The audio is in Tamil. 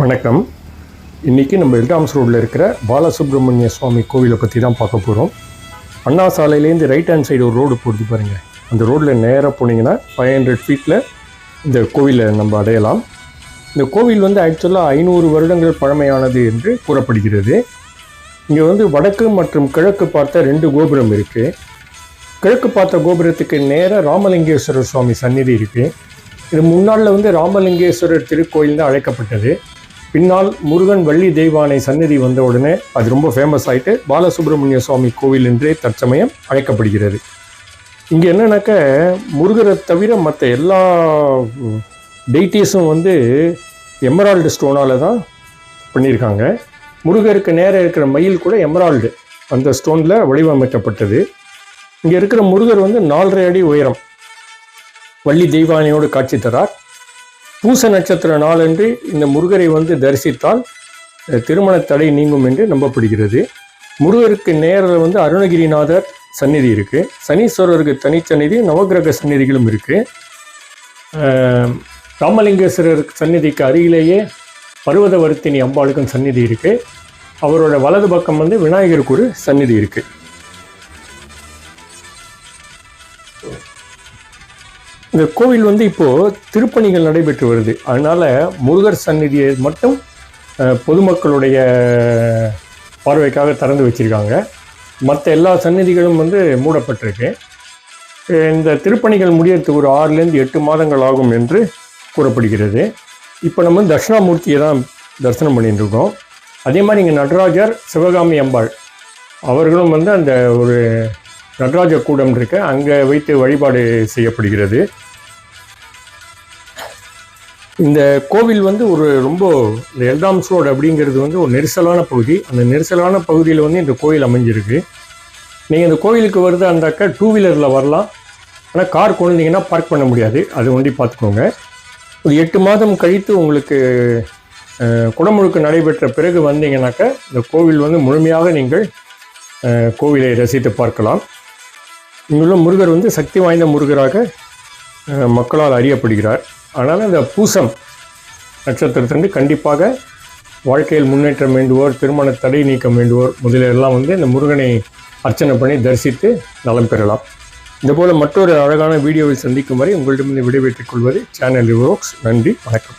வணக்கம். இன்றைக்கி நம்ம எல்டாம்ஸ் ரோட்டில் இருக்கிற பாலசுப்ரமணிய சுவாமி கோவிலை பற்றி தான் பார்க்க போகிறோம் அண்ணா சாலையிலேருந்து ரைட் ஹேண்ட் சைடு ஒரு ரோடு போடுது பாருங்கள் அந்த ரோட்டில் நேராக போனீங்கன்னா ஃபைவ் ஹண்ட்ரட் ஃபீட்டில் இந்த கோவிலை நம்ம அடையலாம். இந்த கோவில் வந்து ஆக்சுவலாக ஐநூறு வருடங்கள் பழமையானது என்று கூறப்படுகிறது. இங்கே வந்து வடக்கு மற்றும் கிழக்கு பார்த்த ரெண்டு கோபுரம் இருக்குது கிழக்கு பார்த்த கோபுரத்துக்கு நேராக ராமலிங்கேஸ்வரர் சுவாமி சந்நிதி இருக்குது இது முன்னாளில் வந்து ராமலிங்கேஸ்வரர் திருக்கோயில் தான் அழைக்கப்பட்டது. பின்னால் முருகன் வள்ளி தெய்வானை சந்நிதி வந்த உடனே அது ரொம்ப ஃபேமஸ் ஆயிட்டு பாலசுப்ரமணிய சுவாமி கோவில் என்றே தற்சமயம் அழைக்கப்படுகிறது. இங்கே என்னன்னாக்க முருகரை தவிர மற்ற எல்லா டெய்டிஸும் வந்து எமரால்டு ஸ்டோனால் தான் பண்ணியிருக்காங்க. முருகருக்கு நேராக இருக்கிற மயில் கூட எமரால்டு அந்த ஸ்டோனில் வடிவமைக்கப்பட்டது. இங்கே இருக்கிற முருகர் வந்து நாலரை அடி உயரம். வள்ளி தெய்வானையோடு காட்சி தரார். பூச நட்சத்திர நாளன்று இந்த முருகரை வந்து தரிசித்தால் திருமண தடை நீங்கும் என்று நம்பப்படுகிறது. முருகருக்கு நேரில் வந்து அருணகிரிநாதர் சந்நிதி இருக்குது சனீஸ்வரருக்கு தனிச்சந்நிதி நவக்கிரக சந்நிதிகளும் இருக்குது ராமலிங்கேஸ்வரர் சந்நிதிக்கு அருகிலேயே பர்வதவர்த்தினி அம்பாளுக்கும் சந்நிதி இருக்குது அவரோட வலது பக்கம் வந்து விநாயகருக்கு ஒரு சந்நிதி இருக்குது இந்த கோவில் வந்து இப்போது திருப்பணிகள் நடைபெற்று வருது. அதனால் முருகர் சந்நிதியை மட்டும் பொதுமக்களுடைய பார்வைக்காக திறந்து வச்சிருக்காங்க. மற்ற எல்லா சந்நிதிகளும் வந்து மூடப்பட்டிருக்கு. இந்த திருப்பணிகள் முடியறதுக்கு ஒரு ஆறுலேருந்து எட்டு மாதங்கள் ஆகும் என்று கூறப்படுகிறது. இப்போ நம்ம தட்சிணாமூர்த்தியை தான் தரிசனம் பண்ணிட்டு இருக்கோம் அதே மாதிரி இங்கே நடராஜர் சிவகாமி அம்பாள் அவர்களும் வந்து அந்த ஒரு நடராஜ கூடம் இருக்கு அங்கே வைத்து வழிபாடு செய்யப்படுகிறது. இந்த கோவில் வந்து ஒரு ரொம்ப இந்த எல்தாம்ஸ் ரோடு அப்படிங்கிறது வந்து ஒரு நெரிசலான பகுதி. அந்த நெரிசலான பகுதியில் வந்து இந்த கோவில் அமைஞ்சிருக்கு. நீங்கள் இந்த கோவிலுக்கு வருது அந்தாக்கா டூ வீலரில் வரலாம். ஆனால் கார் கொண்டு வந்தீங்கன்னா பார்க் பண்ண முடியாது. அது ஒண்டி பார்த்துக்கோங்க. ஒரு எட்டு மாதம் கழித்து உங்களுக்கு குடமுழுக்கு நடைபெற்ற பிறகு வந்தீங்கன்னாக்கா இந்த கோவில் வந்து முழுமையாக நீங்கள் கோவிலை ரசித்து பார்க்கலாம். இங்குள்ள முருகர் வந்து சக்தி வாய்ந்த முருகராக மக்களால் அறியப்படுகிறார். அதனால் இந்த பூசம் நட்சத்திரத்திலிருந்து கண்டிப்பாக வாழ்க்கையில் முன்னேற்றம் வேண்டுவோர் திருமண தடை நீக்கம் வேண்டுவோர் முதலியெல்லாம் வந்து இந்த முருகனை அர்ச்சனை பண்ணி தரிசித்து நலம் பெறலாம். இதுபோல் மற்றொரு அழகான வீடியோவில் சந்திக்கும் வரை உங்களிடமிருந்து விடைபெற்றுக் கொள்வது சேனல் ரிவோக்ஸ். நன்றி வணக்கம்.